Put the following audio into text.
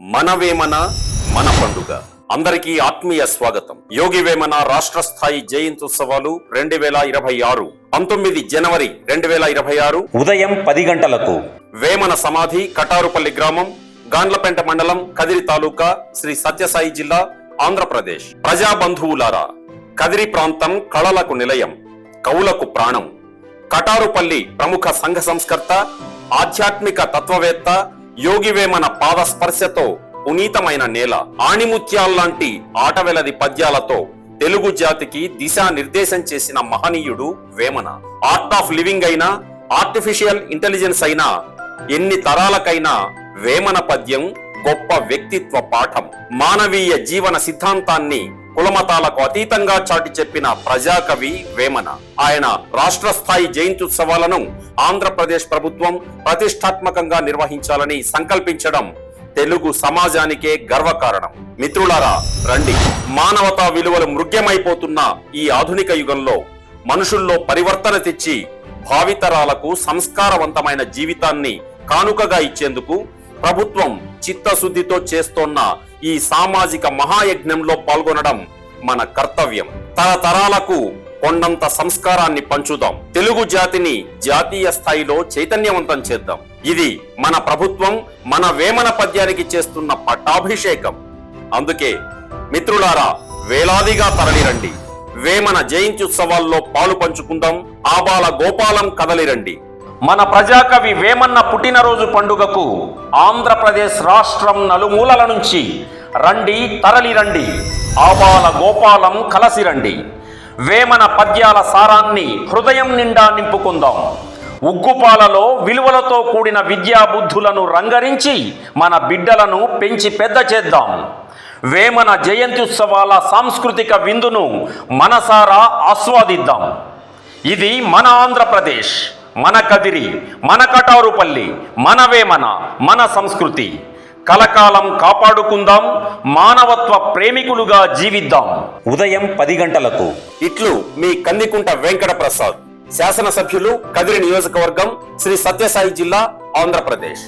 మన వేమన మన పండుగ. అందరికీ ఆత్మీయ స్వాగతం. యోగి వేమన రాష్ట్ర స్థాయి జయంత్యుత్సవాలు రెండు వేల ఇరవై ఆరు పంతొమ్మిది జనవరి రెండు వేల ఇరవై ఆరు. ఉదయం పది గంటలకు. వేమన సమాధి కటారుపల్లి గ్రామం గాండ్లపెంట మండలం కదిరి తాలూకా శ్రీ సత్యసాయి జిల్లా ఆంధ్రప్రదేశ్. ప్రజా బంధువులారా కదిరి ప్రాంతం కళలకు నిలయం కవులకు ప్రాణం. కటారుపల్లి ప్రముఖ సంఘ సంస్కర్త ఆధ్యాత్మిక తత్వవేత్త యోగి వేమన పునీతమైన నేల ఆణిముత్యాల్లాంటి ఆటవెలది పద్యాలతో తెలుగు జాతికి దిశానిర్దేశం చేసిన మహనీయుడు వేమన. ఆర్ట్ ఆఫ్ లివింగ్ అయినా ఆర్టిఫిషియల్ ఇంటెలిజెన్స్ అయినా ఎన్ని తరాలకైనా వేమన పద్యం గొప్ప వ్యక్తిత్వ పాఠం. మానవీయ జీవన సిద్ధాంతాన్ని కులమతాలకు అతీతంగా చాటి చెప్పిన ప్రజాకవి వేమన. ఆయన రాష్ట్ర స్థాయి జయంత్యుత్సవాలను ఆంధ్రప్రదేశ్ ప్రభుత్వం ప్రతిష్టాత్మకంగా నిర్వహించాలని సంకల్పించడం తెలుగు సమాజానికే గర్వకారణం. మిత్రులారా రండి. మానవతా విలువలు మృగ్యమైపోతున్న ఈ ఆధునిక యుగంలో మనుషుల్లో పరివర్తన తెచ్చి భావితరాలకు సంస్కారవంతమైన జీవితాన్ని కానుకగా ఇచ్చేందుకు ప్రభుత్వం చిత్తశుద్ధితో చేస్తోన్న ఈ సామాజిక మహాయజ్ఞంలో పాల్గొనడం మన కర్తవ్యం. తరతరాలకు కొండంత సంస్కారాన్ని పంచుదాం. తెలుగు జాతిని జాతీయ స్థాయిలో చైతన్యవంతం చేద్దాం. ఇది మన ప్రభుత్వం మన వేమన పద్యానికి చేస్తున్న పట్టాభిషేకం. అందుకే మిత్రులారా వేలాదిగా తరలిరండి. వేమన జయంత్యుత్సవాల్లో పాలు పంచుకుందాం. ఆబాల గోపాలం కదలిరండి. మన ప్రజాకవి వేమన్న పుట్టినరోజు పండుగకు ఆంధ్రప్రదేశ్ రాష్ట్రం నలుమూలల నుంచి రండి తరలి రండి. ఆబాల గోపాలం కలసి రండి. వేమన పద్యాల సారాన్ని హృదయం నిండా నింపుకుందాం. ఉగ్గుపాలలో విలువలతో కూడిన విద్యాబుద్ధులను రంగరించి మన బిడ్డలను పెంచి పెద్ద చేద్దాం. వేమన జయంత్యుత్సవాల సాంస్కృతిక విందును మనసారా ఆస్వాదిద్దాం. ఇది మన ఆంధ్రప్రదేశ్. మన కదిరి మన కటారుపల్లి మన వేమన మన సంస్కృతి. కలకాలం కాపాడుకుందాం మానవత్వ ప్రేమికులుగా జీవిద్దాం. ఉదయం పది గంటలకు ఇట్లు మీ కందికుంట వెంకట ప్రసాద్ శాసనసభ్యులు కదిరి నియోజకవర్గం శ్రీ సత్యసాయి జిల్లా ఆంధ్రప్రదేశ్.